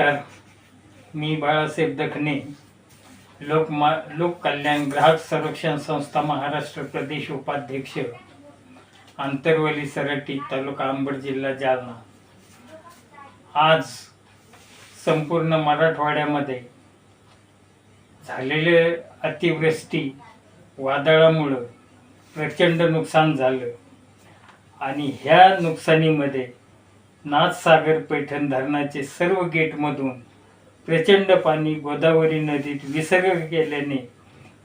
नमस्कार. मी बाळासाहेब दखने लोकमा लोककल्याण ग्राहक संरक्षण संस्था महाराष्ट्र प्रदेश उपाध्यक्ष आंतरवली सरटी तालुका अंबड जिल्हा जालना. आज संपूर्ण मराठवाड्यामध्ये झालेले अतिवृष्टी वादळामुळं प्रचंड नुकसान झालं. आणि ह्या नुकसानीमध्ये नाथसागर पैठण धरणाचे सर्व गेटमधून प्रचंड पाणी गोदावरी नदीत विसर्ग केल्याने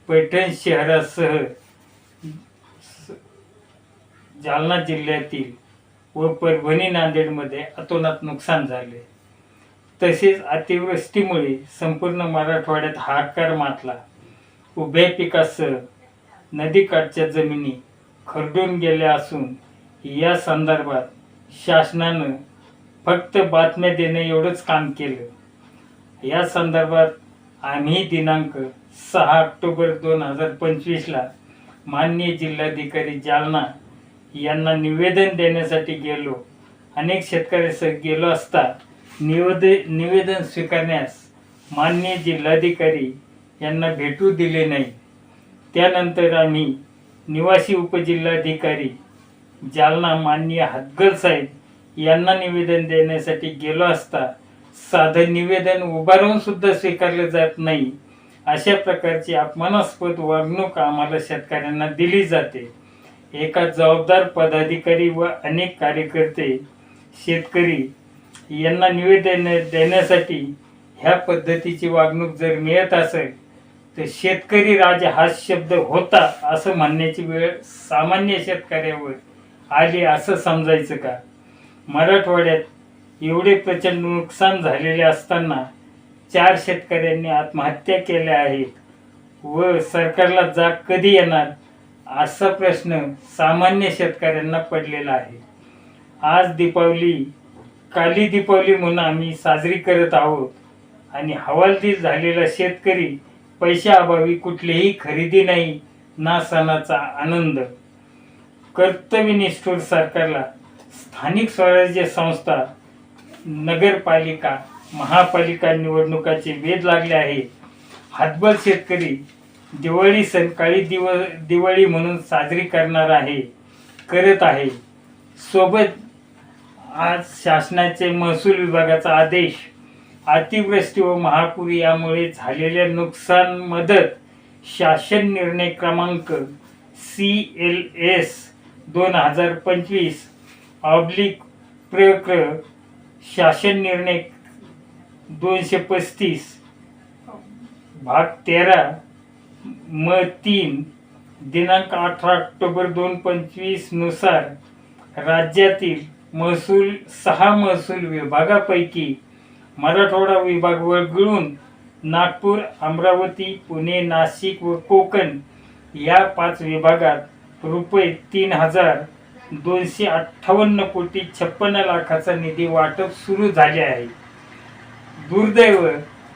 पैठण शहरासह स- जालना जिल्ह्यातील व परभणी नांदेडमध्ये अतोनात नुकसान झाले. तसेच अतिवृष्टीमुळे संपूर्ण मराठवाड्यात हाकार मातला उभ्या पिकासह नदीकाठच्या जमिनी खरडून गेल्या असून या संदर्भात शासनानं फक्त बातम्या देणं एवढंच काम केलं. या संदर्भात आम्ही दिनांक सहा ऑक्टोबर दोन हजार पंचवीसला माननीय जिल्हाधिकारी जालना यांना निवेदन देण्यासाठी गेलो. अनेक शेतकऱ्यासह गेलो असता निवेदे निवेदन स्वीकारण्यास माननीय जिल्हाधिकारी यांना भेटू दिले नाही. त्यानंतर आम्ही निवासी उपजिल्हाधिकारी जालना माननीय हदगर साहेब यांना निवेदन देण्यासाठी गेलो असता साधं निवेदन उभारून सुद्धा स्वीकारलं जात नाही. अशा प्रकारची अपमानास्पद वागणूक आम्हाला शेतकऱ्यांना दिली जाते. एका जबाबदार पदाधिकारी व अनेक कार्यकर्ते शेतकरी यांना निवेदन देण्यासाठी ह्या पद्धतीची वागणूक जर मिळत असेल तर शेतकरी राजा हा शब्द होता असं म्हणण्याची वेळ सामान्य शेतकऱ्यावर आले असं समजायचं का? मराठवाड्यात एवढे प्रचंड नुकसान झालेले असताना चार शेतकऱ्यांनी आत्महत्या केल्या आहेत. व सरकारला जाग कधी येणार? असा प्रश्न सामान्य शेतकऱ्यांना पडलेला आहे. आज दीपावली काली दीपावली म्हणून आम्ही साजरी करत आहोत. आणि हवालदिल झालेला शेतकरी पैशाअभावी कुठलीही खरेदी नाही ना सणाचा आनंद. कर्तव्यनिष्ठूर सरकारला स्थानिक स्वराज्य संस्था नगरपालिका महापालिका निवडणुकाचे वेध लागले आहे. हातबल शेतकरी दिवाळी सण काळी दिव दिवाळी म्हणून साजरी करणार आहे करत आहे. सोबत आज शासनाचे महसूल विभागाचा आदेश अतिवृष्टी व महापूर यामुळे झालेल्या नुकसान मदत शासन निर्णय क्रमांक सी एल एस दोन हजार पंचवीस ऑब्लिक प्रक्र शासन निर्णय दोनशे पस्तीस भाग तेरा म तीन दिनांक अठरा ऑक्टोबर दोन पंचवीसनुसार राज्यातील महसूल सहा महसूल विभागापैकी मराठवाडा विभाग वगळून नागपूर अमरावती पुणे नाशिक व कोकण या पाच विभागात रुपये तीन हजार दोनशे अठ्ठावन्न कोटी छप्पन्न लाखाचा निधी वाटप सुरू झाले आहे. दुर्दैव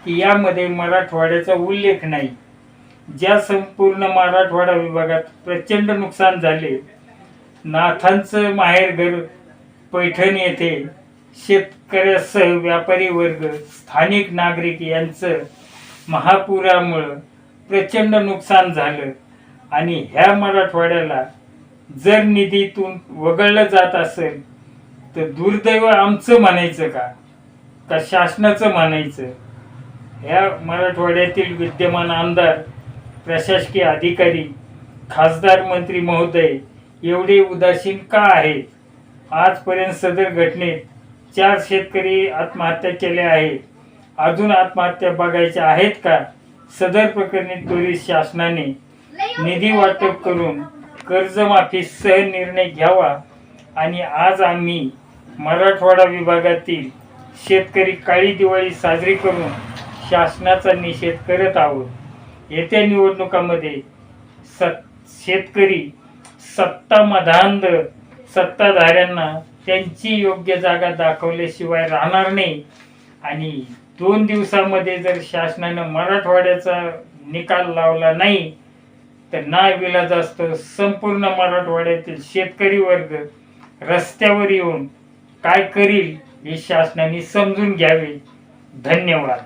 की यामध्ये मराठवाड्याचा उल्लेख नाही. ज्या संपूर्ण मराठवाडा विभागात प्रचंड नुकसान झाले नाथांचं माहेरघर पैठण येथे शेतकऱ्यासह व्यापारी वर्ग स्थानिक नागरिक यांचं महापुरामुळं प्रचंड नुकसान झालं. आणि ह्या मराठवाड्याला जर निधीतून वगळलं जात असेल तर दुर्दैव आमचं म्हणायचं का? का शासनाचं म्हणायचं? ह्या मराठवाड्यातील विद्यमान आमदार प्रशासकीय अधिकारी खासदार मंत्री महोदय एवढे उदासीन का आहेत? आजपर्यंत सदर घटनेत चार शेतकरी आत्महत्या केल्या आहेत. अजून आत्महत्या बघायच्या आहेत का? सदर प्रकरणी त्वरित शासनाने निधी वाटप करून कर्जमाफी निर्णय घ्यावा आणि आज आम्ही मराठवाडा विभागातील शेतकरी काळी दिवाळी साजरी करून शासनाचा निषेध करत आहोत. येत्या निवडणुकामध्ये सत शेतकरी सत्ता मधांध सत्ताधाऱ्यांना त्यांची योग्य जागा दाखवल्याशिवाय राहणार नाही. आणि दोन दिवसामध्ये जर शासनानं मराठवाड्याचा निकाल लावला नाही तर ना असतो संपूर्ण मराठवाड्यातील शेतकरी वर्ग रस्त्यावर येऊन काय करील हे शासनाने समजून घ्यावे. धन्यवाद.